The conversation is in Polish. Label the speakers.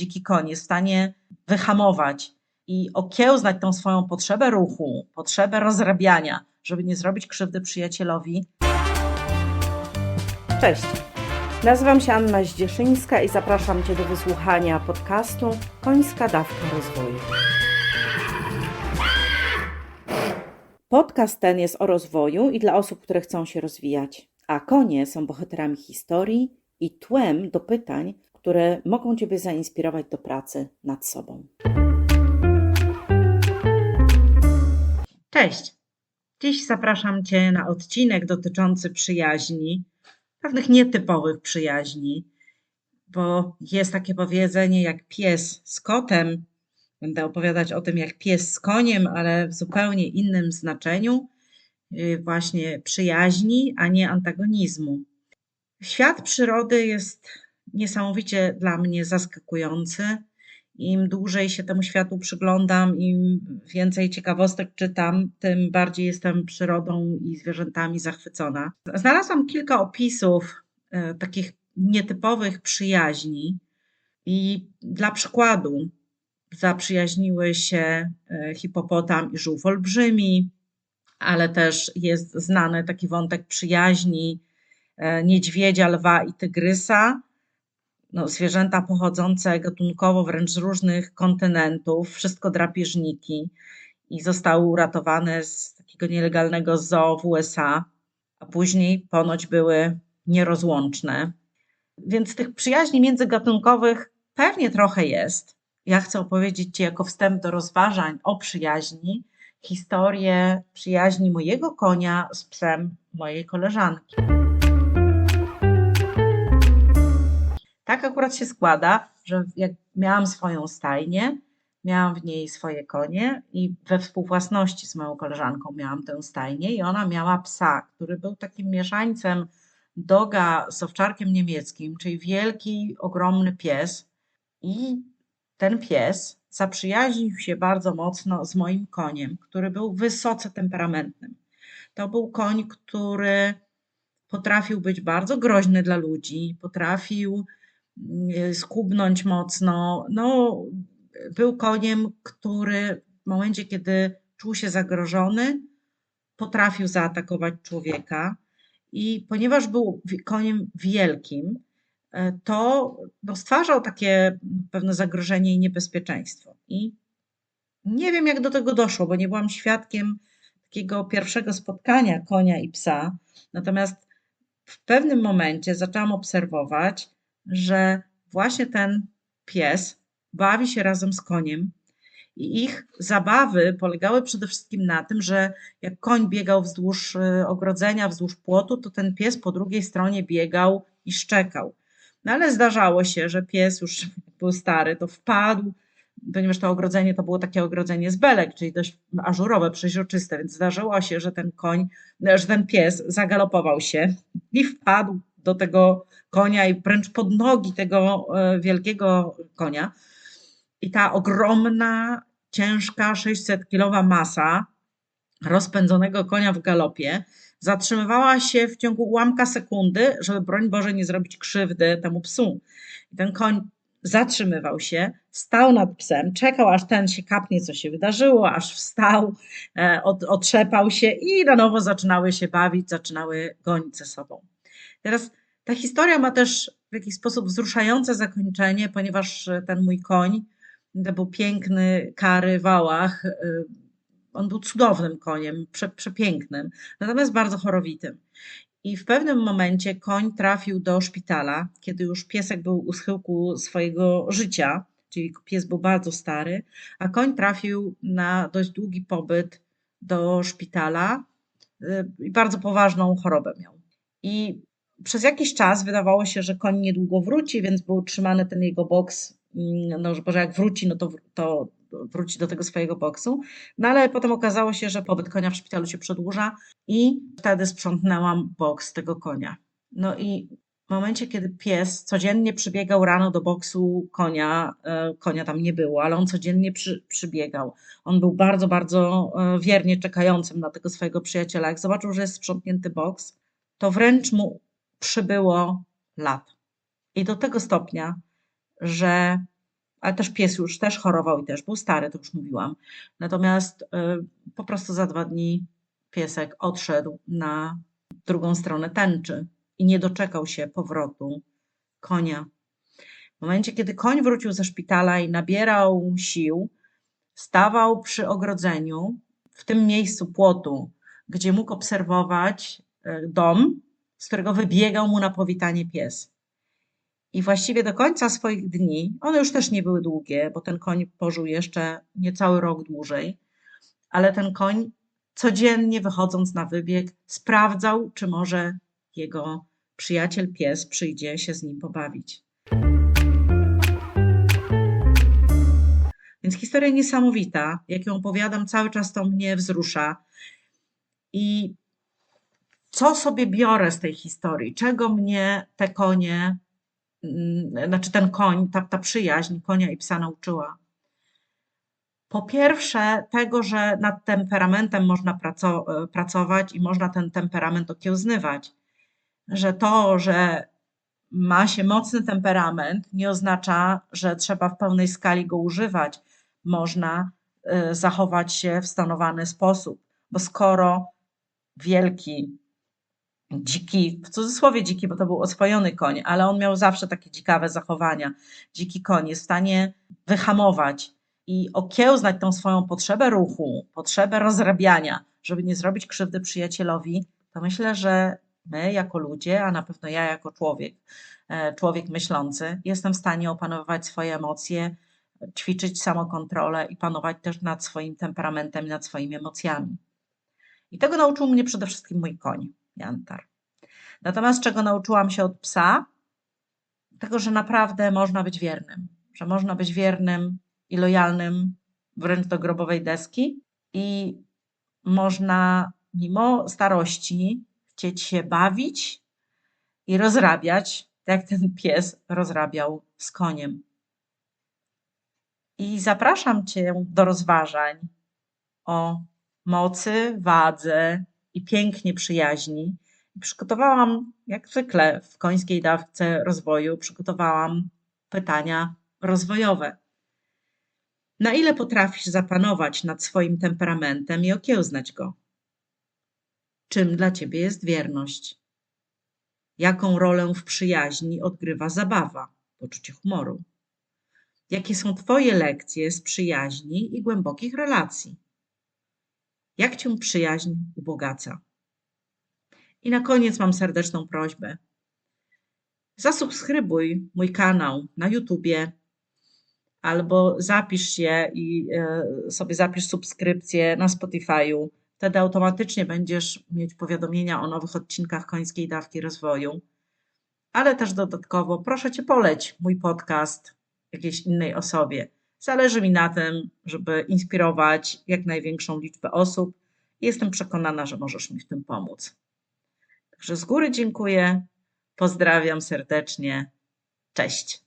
Speaker 1: dziki koń jest w stanie wyhamować i okiełznać tą swoją potrzebę ruchu, potrzebę rozrabiania, żeby nie zrobić krzywdy przyjacielowi.
Speaker 2: Cześć. Nazywam się Anna Zdzieszyńska i zapraszam Cię do wysłuchania podcastu Końska Dawka Rozwoju. Podcast ten jest o rozwoju i dla osób, które chcą się rozwijać, a konie są bohaterami historii i tłem do pytań, które mogą Ciebie zainspirować do pracy nad sobą.
Speaker 1: Cześć. Dziś zapraszam Cię na odcinek dotyczący przyjaźni, pewnych nietypowych przyjaźni, bo jest takie powiedzenie jak pies z kotem. Będę opowiadać o tym jak pies z koniem, ale w zupełnie innym znaczeniu, yy, właśnie przyjaźni, a nie antagonizmu. Świat przyrody jest niesamowicie dla mnie zaskakujący. Im dłużej się temu światu przyglądam, im więcej ciekawostek czytam, tym bardziej jestem przyrodą i zwierzętami zachwycona. Znalazłam kilka opisów e, takich nietypowych przyjaźni i dla przykładu zaprzyjaźniły się e, hipopotam i żółw olbrzymi, ale też jest znany taki wątek przyjaźni e, niedźwiedzia, lwa i tygrysa no, zwierzęta pochodzące gatunkowo wręcz z różnych kontynentów, wszystko drapieżniki i zostały uratowane z takiego nielegalnego zoo w USA, a później ponoć były nierozłączne. Więc tych przyjaźni międzygatunkowych pewnie trochę jest. Ja chcę opowiedzieć Ci jako wstęp do rozważań o przyjaźni historię przyjaźni mojego konia z psem mojej koleżanki. Tak akurat się składa, że jak miałam swoją stajnię, miałam w niej swoje konie i we współwłasności z moją koleżanką miałam tę stajnię i ona miała psa, który był takim mieszańcem doga z owczarkiem niemieckim, czyli wielki, ogromny pies. I ten pies zaprzyjaźnił się bardzo mocno z moim koniem, który był wysoce temperamentnym. To był koń, który potrafił być bardzo groźny dla ludzi, potrafił skubnąć mocno. No, był koniem, który w momencie, kiedy czuł się zagrożony, potrafił zaatakować człowieka. I ponieważ był koniem wielkim, e, to no, stwarzał takie pewne zagrożenie i niebezpieczeństwo. I nie wiem, jak do tego doszło, bo nie byłam świadkiem takiego pierwszego spotkania konia i psa. Natomiast w pewnym momencie zaczęłam obserwować, że właśnie ten pies bawi się razem z koniem i ich zabawy polegały przede wszystkim na tym, że jak koń biegał wzdłuż y, ogrodzenia, wzdłuż płotu, to ten pies po drugiej stronie biegał i szczekał. No ale zdarzało się, że pies już był stary, to wpadł, ponieważ to ogrodzenie to było takie ogrodzenie z belek, czyli dość ażurowe, przeźroczyste, więc zdarzyło się, że ten koń, że ten pies zagalopował się i wpadł do tego konia i wręcz pod nogi tego e, wielkiego konia. I ta ogromna, ciężka, 600-kilowa masa rozpędzonego konia w galopie zatrzymywała się w ciągu ułamka sekundy, żeby broń Boże nie zrobić krzywdy temu psu. I ten koń zatrzymywał się, stał nad psem, czekał aż ten się kapnie, co się wydarzyło, aż wstał, e, od, otrzepał się i na nowo zaczynały się bawić, zaczynały gonić ze sobą. Teraz ta historia ma też w jakiś sposób wzruszające zakończenie, ponieważ e, ten mój koń, to był piękny, kary Wałach, e, on był cudownym koniem, prze, przepięknym, natomiast bardzo chorowitym. I w pewnym momencie koń trafił do szpitala, kiedy już piesek był u schyłku swojego życia, czyli pies był bardzo stary, a koń trafił na dość długi pobyt do szpitala e, i bardzo poważną chorobę miał. I przez jakiś czas wydawało się, że koń niedługo wróci, więc był utrzymany ten jego boks, mm, no, że jak wróci, no to, to wróci do tego swojego boksu. No ale potem okazało się, że pobyt konia w szpitalu się przedłuża i wtedy sprzątnęłam boks tego konia. No i w momencie, kiedy pies codziennie przybiegał rano do boksu konia, e, konia tam nie było, ale on codziennie przy, przybiegał. On był bardzo, bardzo e, wiernie czekającym na tego swojego przyjaciela. Jak zobaczył, że jest sprzątnięty boks, to wręcz mu przybyło lat. I do tego stopnia, że ale też pies już też chorował i też był stary, to już mówiłam. Natomiast y, po prostu za dwa dni piesek odszedł na drugą stronę tęczy i nie doczekał się powrotu konia. W momencie, kiedy koń wrócił ze szpitala i nabierał sił, stawał przy ogrodzeniu, w tym miejscu płotu, gdzie mógł obserwować e, dom, z którego wybiegał mu na powitanie pies. I właściwie do końca swoich dni, one już też nie były długie, bo ten koń pożył jeszcze niecały rok dłużej, ale ten koń codziennie wychodząc na wybieg, sprawdzał, czy może jego przyjaciel pies przyjdzie się z nim pobawić. Więc historia niesamowita, jak ją opowiadam, cały czas to mnie wzrusza. I co sobie biorę z tej historii? Czego mnie te konie, mm, znaczy ten koń, ta, ta przyjaźń konia i psa nauczyła? Po pierwsze, tego, że nad temperamentem można praco- pracować i można ten temperament okiełznywać. Że to, że ma się mocny temperament, nie oznacza, że trzeba w pełnej skali go używać. Można y, zachować się w stanowany sposób, bo skoro wielki, dziki, w cudzysłowie dziki, bo to był oswojony koń, ale on miał zawsze takie dzikawe zachowania. Dziki koń jest w stanie wyhamować i okiełznać tą swoją potrzebę ruchu, potrzebę rozrabiania, żeby nie zrobić krzywdy przyjacielowi, to myślę, że my jako ludzie, a na pewno ja jako człowiek, e, człowiek myślący, jestem w stanie opanowywać swoje emocje, ćwiczyć samokontrolę i panować też nad swoim temperamentem nad swoimi emocjami. I tego nauczył mnie przede wszystkim mój koń, Jantar. Natomiast czego nauczyłam się od psa? Tego, że naprawdę można być wiernym, że można być wiernym i lojalnym wręcz do grobowej deski i można mimo starości chcieć się bawić i rozrabiać, tak jak ten pies rozrabiał z koniem. I zapraszam Cię do rozważań o mocy, wadze i pięknie przyjaźni. Przygotowałam, jak zwykle w końskiej dawce rozwoju, przygotowałam pytania rozwojowe. Na ile potrafisz zapanować nad swoim temperamentem i okiełznać go? Czym dla ciebie jest wierność? Jaką rolę w przyjaźni odgrywa zabawa, poczucie humoru? Jakie są Twoje lekcje z przyjaźni i głębokich relacji? Jak Cię przyjaźń ubogaca? I na koniec mam serdeczną prośbę. Zasubskrybuj mój kanał na YouTubie, albo zapisz się i e, sobie zapisz subskrypcję na Spotify'u. Wtedy automatycznie będziesz mieć powiadomienia o nowych odcinkach Końskiej Dawki Rozwoju. Ale też dodatkowo proszę Cię poleć mój podcast jakiejś innej osobie. Zależy mi na tym, żeby inspirować jak największą liczbę osób jestem przekonana, że możesz mi w tym pomóc. Także z góry dziękuję, pozdrawiam serdecznie. Cześć.